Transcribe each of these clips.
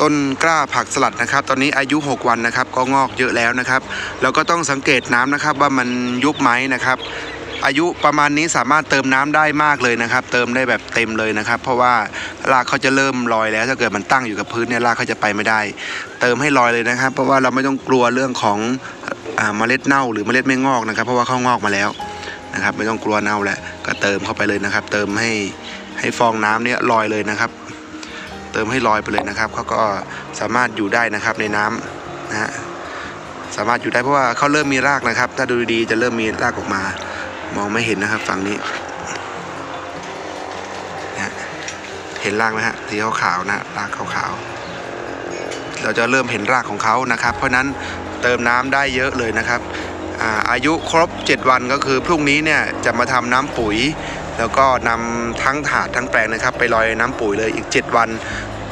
ต้นกล้าผักสลัดนะครับ ตอนนี้อายุ 6 วันนะครับ ก็งอกเยอะแล้วนะครับ แล้วก็ต้องสังเกตน้ำนะครับว่ามันยุบไหมนะครับ อายุประมาณนี้สามารถเติมน้ำได้มากเลยนะครับ เติมได้แบบเต็มเลยนะครับ เพราะว่ารากเขาจะเริ่มลอยแล้วถ้าเกิดมันตั้งอยู่กับพื้นเนี่ยรากเขาจะไปไม่ได้ เติมให้ลอยเลยนะครับ เพราะว่าเราไม่ต้องกลัวเรื่องของเมล็ดเน่าหรือเมล็ดไม่งอกนะครับ เพราะว่าเขางอกมาแล้วนะครับ ไม่ต้องกลัวเน่าแล้วก็เติมเข้าไปเลยนะครับ เติมให้ให้ฟองน้ำเนี่ยลอยเลยนะครับ เติมให้ลอยไปเลยนะครับเขาก็สามารถอยู่ได้นะครับในน้ำนะฮะสามารถอยู่ได้เพราะว่าเขาเริ่มมีรากนะครับ ถ้าดูดีจะเริ่มมีรากออกมา มองไม่เห็นนะครับฝั่งนี้นะเห็นรากไหมฮะสีขาวๆนะรากขาวๆเราจะเริ่มเห็นรากของเขานะครับ เพราะนั้นเติมน้ำได้เยอะเลยนะครับอาอายุครบ 7 วันก็คือพรุ่งนี้เนี่ยจะมาทำน้ำปุ๋ย แล้วก็นำทั้งถาดทั้งแปลงนะครับ ไปลอยน้ำปุ๋ยเลยอีก 7 วัน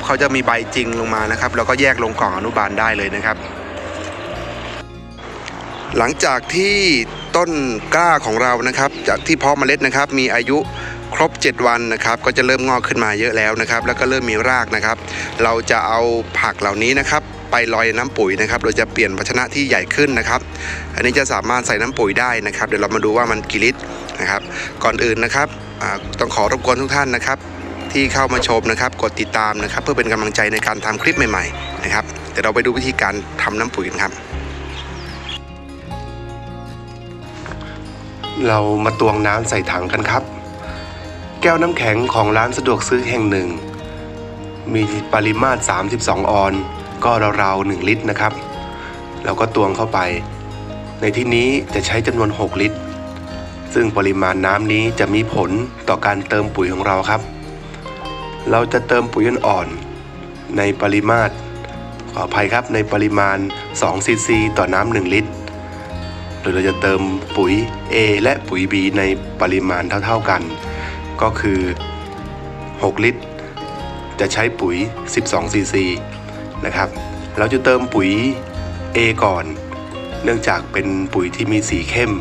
เขาจะมีใบจริงลงมานะครับ แล้วก็แยกลงกล่องอนุบาลได้เลยนะครับ หลังจากที่ต้นกล้าของเรานะครับ จากที่เพาะเมล็ดนะครับ มีอายุครบ 7 วันนะครับ ก็จะเริ่มงอกขึ้นมาเยอะแล้วนะครับ แล้วก็เริ่มมีรากนะครับ เราจะเอาผักเหล่านี้นะครับ ไปลอยน้ำปุ๋ยนะครับ โดยจะเปลี่ยนภาชนะที่ใหญ่ขึ้นนะครับ อันนี้จะสามารถใส่น้ำปุ๋ยได้นะครับ เดี๋ยวเรามาดูว่ามันกี่ลิตรนะครับ ก่อนอื่นนะครับต้องขอรบกวนทุกท่านนะครับ ที่เข้ามาชมนะครับ กดติดตามนะครับ เพื่อเป็นกำลังใจในการทำคลิปใหม่ๆนะครับเดี๋ยวเราไปดูวิธีการทำน้ำปุ๋ยกันครับ เรามาตวงน้ำใส่ถังกันครับ แก้วน้ำแข็งของร้านสะดวกซื้อแห่งหนึ่งมีปริมาตร 32 ออน ก็ราวๆ1ลิตรนะครับเราก็ตวงเข้าไป ในที่นี้จะใช้จำนวน 6 ลิตร ซึ่งปริมาณน้ำนี้จะมีผลต่อการเติมปุ๋ยของเราครับ เราจะเติมปุ๋ยอ่อนในปริมาตรขออภัยครับในปริมาณ2ซีซีต่อน้ำ1ลิตรโดยเราจะเติมปุ๋ย A และปุ๋ย B ในปริมาณเท่าๆกัน ก็คือ 6 ลิตร จะใช้ปุ๋ย 12ซีซี นะครับ เราจะเติมปุ๋ย A ก่อน เนื่องจากเป็นปุ๋ยที่มีสีเข้ม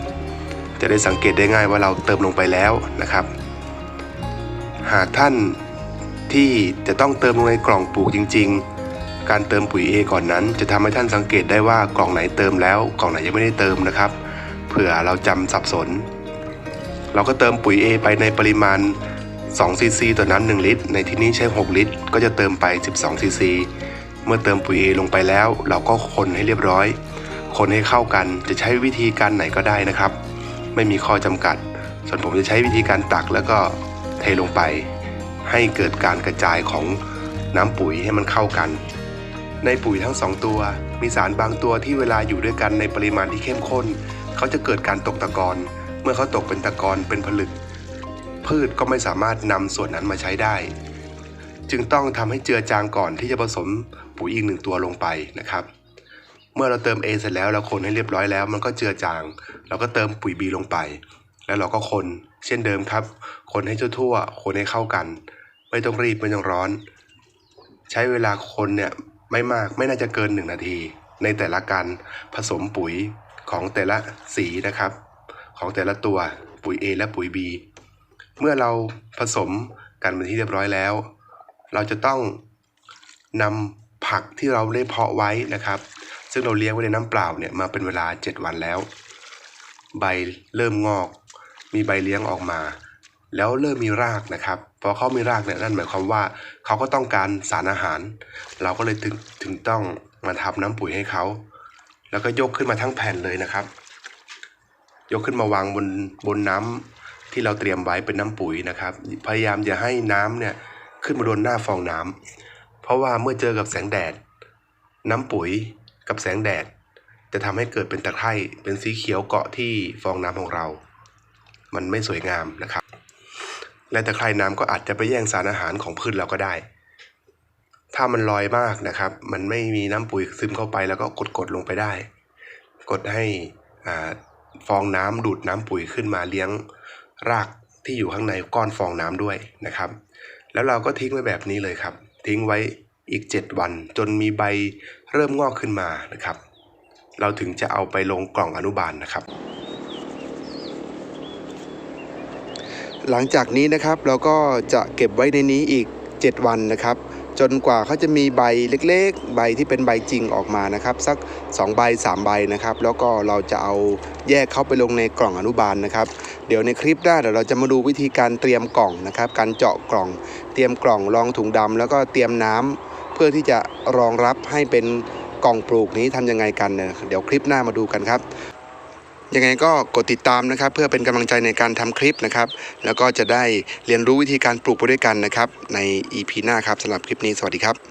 จะได้สังเกตได้ง่ายว่าเราเติมลงไปแล้วนะครับ หากท่านที่จะต้องเติมลงในกล่องปลูกจริง ๆ การเติมปุ๋ย A ก่อนนั้น จะทำให้ท่านสังเกตได้ว่ากล่องไหนเติมแล้ว กล่องไหนยังไม่ได้เติมนะครับเผื่อเราจำสับสน เราก็เติมปุ๋ย A ไปในปริมาณ2ซีซีต่อน้ำ1ลิตร ในที่นี้ใช้ 6 ลิตร ก็จะเติมไป 12ซีซี เมื่อเติมปุ๋ย A ลงไปแล้ว เราก็คนให้เรียบร้อย คนให้เข้ากันจะใช้วิธีการไหนก็ได้นะครับ ไม่มีข้อจำกัด ส่วนผมจะใช้วิธีการตักแล้วก็เทลงไป ให้เกิดการกระจายของน้ำปุ๋ยให้มันเข้ากัน ในปุ๋ยทั้งสองตัว มีสารบางตัวที่เวลาอยู่ด้วยกันในปริมาณที่เข้มข้น เขาจะเกิดการตกตะกอนเมื่อเขาตกเป็นตะกอนเป็นผลึก พืชก็ไม่สามารถนำส่วนนั้นมาใช้ได้ จึงต้องทำให้เจือจางก่อนที่จะผสม ปุ๋ยอีกหนึ่งตัวลงไปนะครับ เมื่อเราเติม A เสร็จแล้วเราคนให้เรียบร้อยแล้ว มันก็เจือจาง เราก็เติมปุ๋ย B ลงไป แล้วเราก็คนเช่นเดิมครับ คนให้ทั่วๆคนให้เข้ากัน ไม่ต้องรีบไม่ต้องร้อน ใช้เวลาคนเนี่ยไม่มากไม่น่าจะเกิน 1 นาที ในแต่ละการผสมปุ๋ยของแต่ละสีนะครับ ของแต่ละตัวปุ๋ย A และปุ๋ย B เมื่อเราผสมกันเป็นที่เรียบร้อยแล้ว เราจะต้องนำ ผักที่เราได้เพาะไว้นะครับ ซึ่งเราเลี้ยงไว้ในน้ำเปล่าเนี่ยมาเป็นเวลา 7 วันแล้ว ใบเริ่มงอก มีใบเลี้ยงออกมา แล้วเริ่มมีรากนะครับพอเขามีรากเนี่ยนั่นหมายความว่าเขาก็ต้องการสารอาหาร เราก็เลยถึงถึงต้องมาทำน้ำปุ๋ยให้เขาแล้วก็ยกขึ้นมาทั้งแผ่นเลยนะครับ ยกขึ้นมาวางบนบนน้ำที่เราเตรียมไว้เป็นน้ำปุ๋ยนะครับ พยายามอย่าให้น้ำเนี่ยขึ้นมาโดนหน้าฟองน้ำ เพราะว่าเมื่อเจอกับแสงแดด น้ำปุ๋ยกับแสงแดด จะทำให้เกิดเป็นตะไคร่เป็นสีเขียวเกาะที่ฟองน้ำของเรา มันไม่สวยงามนะครับ และตะไคร่น้ำก็อาจจะไปแย่งสารอาหารของพืชเราก็ได้ ถ้ามันลอยมากนะครับ มันไม่มีน้ำปุ๋ยซึมเข้าไปแล้วก็กดกดๆลงไปได้ กดให้ฟองน้ำดูดน้ำปุ๋ยขึ้นมาเลี้ยงรากที่อยู่ข้างในก้อนฟองน้ำด้วยนะครับ แล้วเราก็ทิ้งไว้แบบนี้เลยครับ ทิ้งไว้อีก 7 วัน จนมีใบเริ่มงอกขึ้นมานะครับ เราถึงจะเอาไปลงกล่องอนุบาลนะครับ หลังจากนี้นะครับเราก็จะเก็บไว้ในนี้อีก 7 วันนะครับ จนกว่าเขาจะมีใบเล็กๆ ใบที่เป็นใบจริงออกมานะครับ สัก 2 ใบ 3 ใบนะครับ แล้วก็เราจะเอาแยกเขาไปลงในกล่องอนุบาลนะครับ เดี๋ยวในคลิปหน้าเดี๋ยวเราจะมาดูวิธีการเตรียมกล่องนะครับ การเจาะกล่อง เตรียมกล่องรองถุงดำแล้วก็เตรียมน้ำเพื่อที่จะรองรับให้เป็นกล่องปลูกนี้ทำยังไงกันเนี่ยเดี๋ยวคลิปหน้ามาดูกันครับยังไงก็กดติดตามนะครับ เพื่อเป็นกำลังใจในการทำคลิปนะครับ แล้วก็จะได้เรียนรู้วิธีการปลูกไปด้วยกันนะครับ ใน EP หน้าครับสำหรับคลิปนี้สวัสดีครับ